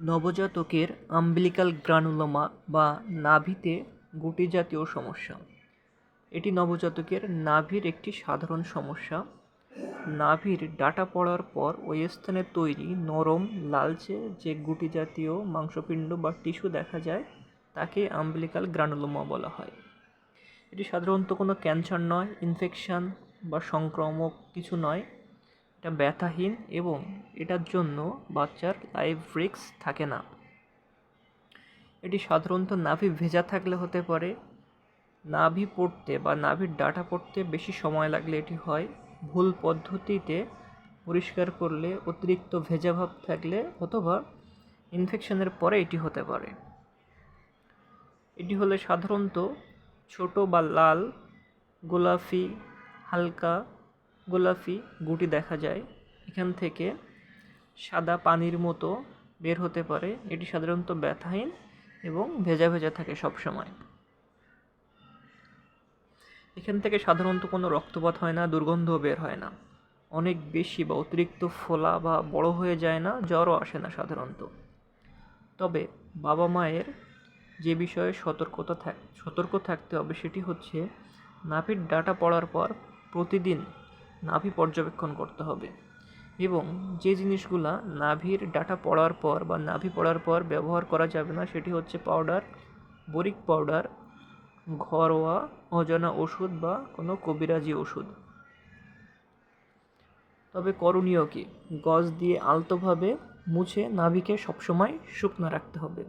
নবজাতকের umbilical granuloma বা নাভিতে গুটি জাতীয় সমস্যা। এটি নবজাতকের নাভির একটি সাধারণ সমস্যা। নাভির ডাটা পড়ার পর ওই স্থানে তৈরি নরম, লালচে যে গুটি জাতীয় মাংসপিণ্ড বা টিস্যু দেখা যায়, তাকে আম্বিলিকাল গ্রানুলোমা বলা হয়। এটি সাধারণত কোনো ক্যান্সার নয়, ইনফেকশান বা সংক্রামক কিছু নয় এটা ব্যথাহীন এবং এটার জন্য বাচ্চার লাইফ রিস্ক থাকে না। এটি সাধারণত নাভি ভেজা থাকলে হতে পারে, নাভি পড়তে বা নাভির ডাটা পড়তে বেশি সময় লাগলে এটি হয়। ভুল পদ্ধতিতে পরিষ্কার করলে অতিরিক্ত ভেজা ভাব থাকলে অথবা ইনফেকশনের পরে এটি হতে পারে। এটি হলে সাধারণত ছোট বা লাল, গোলাপি, হালকা গোলাপি গুটি দেখা যায়। এখান থেকে সাদা পানির মতো বের হতে পারে। এটি সাধারণত ব্যথাহীন এবং ভেজা ভেজা থাকে সব সময় এখান থেকে সাধারণত কোনো রক্তপাত হয় না, দুর্গন্ধও বের হয় না। অনেক বেশি বা অতিরিক্ত ফোলা বা বড় হয়ে যায় না, জ্বরও আসে না সাধারণত। তবে বাবা মায়ের যে বিষয়ে সতর্কতা থাক সতর্ক থাকতে হবে সেটি হচ্ছে নাভির ডাটা পড়ার পর প্রতিদিন নাভি পর্যবেক্ষণ করতে হবে। এবং যে জিনিসগুলা নাভির ডাটা পড়ার পর বা নাভি পড়ার পর ব্যবহার করা যাবে না, সেটি হচ্ছে পাউডার বরিক পাউডার ঘরোয়া অজানা ওষুধ বা কোনো কবিরাজি ওষুধ। তবে করণীয় কি? গজ দিয়ে আলতোভাবে মুছে নাভিকে সবসময় শুকনো রাখতে হবে।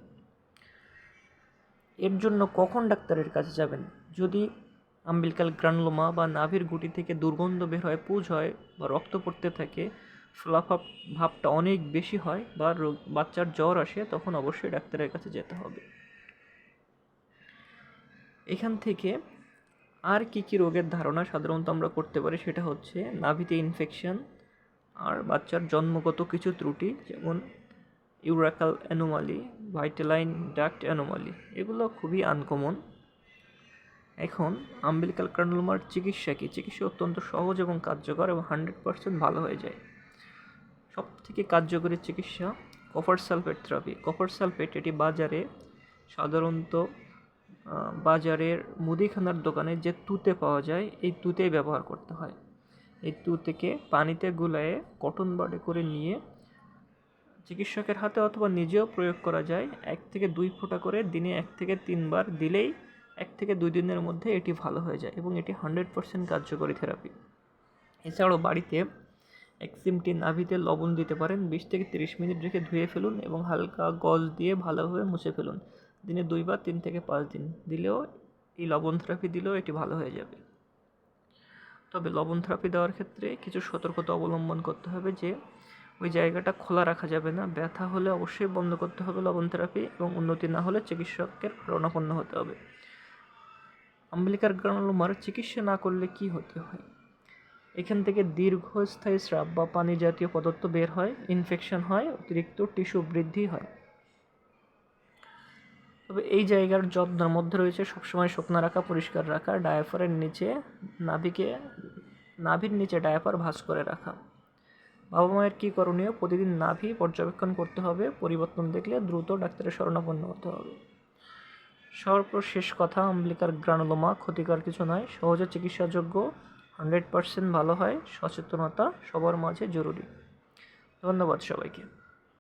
এর জন্য কখন ডাক্তারের কাছে যাবেন? যদি আম্বিলকাল গ্রানলোমা বা নাভির গুটি থেকে দুর্গন্ধ বের হয়, পুজ হয় বা রক্ত পড়তে থাকে। ফ্লাফা ভাবটা অনেক বেশি হয় বা রোগ, বাচ্চার জ্বর আসে তখন অবশ্যই ডাক্তারের কাছে যেতে হবে। এখান থেকে আর কি কি রোগের ধারণা সাধারণত আমরা করতে পারি সেটা হচ্ছে নাভিতে ইনফেকশন আর বাচ্চার জন্মগত কিছু ত্রুটি, যেমন urachal anomaly, vitelline duct anomaly, এগুলো খুবই আনকমন এখন আম্বিলিকাল কার্নোমার চিকিৎসা কি? চিকিৎসা অত্যন্ত সহজ এবং কার্যকর এবং হান্ড্রেড পার্সেন্ট ভালো হয়ে যায়। সব থেকে কার্যকরী চিকিৎসা copper sulphate therapy copper sulphate এটি বাজারে সাধারণত বাজারের মুদিখানার দোকানে যে তুতে পাওয়া যায়, এই তুতেই ব্যবহার করতে হয়। এই তুতেকে পানিতে গুলায়ে কটন বাডে করে নিয়ে চিকিৎসকের হাতে অথবা নিজেও প্রয়োগ করা যায়। এক থেকে দুই ফোঁটা করে দিনে এক থেকে তিনবার দিলেই এক থেকে দুই দিনের মধ্যে এটি ভালো হয়ে যায় এবং এটি হান্ড্রেড পার্সেন্ট কার্যকরী থেরাপি। এছাড়াও বাড়িতে এক চিমটি নাভিতে লবণ দিতে পারেন, বিশ থেকে তিরিশ মিনিট রেখে ধুয়ে ফেলুন এবং হালকা গজ দিয়ে ভালোভাবে মুছে ফেলুন। দিনে দুইবার তিন থেকে পাঁচ দিন দিলেও এই লবণ থেরাপি দিলেও এটি ভালো হয়ে যাবে। তবে লবণ থেরাপি দেওয়ার ক্ষেত্রে কিছু সতর্কতা অবলম্বন করতে হবে যে, ওই জায়গাটা খোলা রাখা যাবে না। ব্যথা হলে অবশ্যই বন্ধ করতে হবে লবণ থেরাপি এবং উন্নতি না হলে চিকিৎসকের শরণাপন্ন হতে হবে। আম্বিলিকার গ্রানুলোমার চিকিৎসা না করলে কি হতে হয়? এখান থেকে দীর্ঘস্থায়ী স্রাব বা পানি জাতীয় পদার্থ বের হয় ইনফেকশন হয়, অতিরিক্ত টিস্যু বৃদ্ধি হয়। তবে এই জায়গার যত্নের মধ্যে রয়েছে সবসময় শুকনো রাখা, পরিষ্কার রাখা, ডায়াফারের নিচে, নাভিকে, নাভির নিচে ডায়াফার ভাঁজ করে রাখা। বাবা মায়ের কী করণীয়? প্রতিদিন নাভি পর্যবেক্ষণ করতে হবে, পরিবর্তন দেখলে দ্রুত ডাক্তারের শরণাপন্ন হতে হবে। সর্বশেষ কথা অম্বিকার গ্রানুলোমা ক্ষতিকর কিছু নয়, সহজে চিকিৎসাযোগ্য, হান্ড্রেড পার্সেন্ট ভালো হয়, সচেতনতা সবার মাঝে জরুরি। ধন্যবাদ সবাইকে।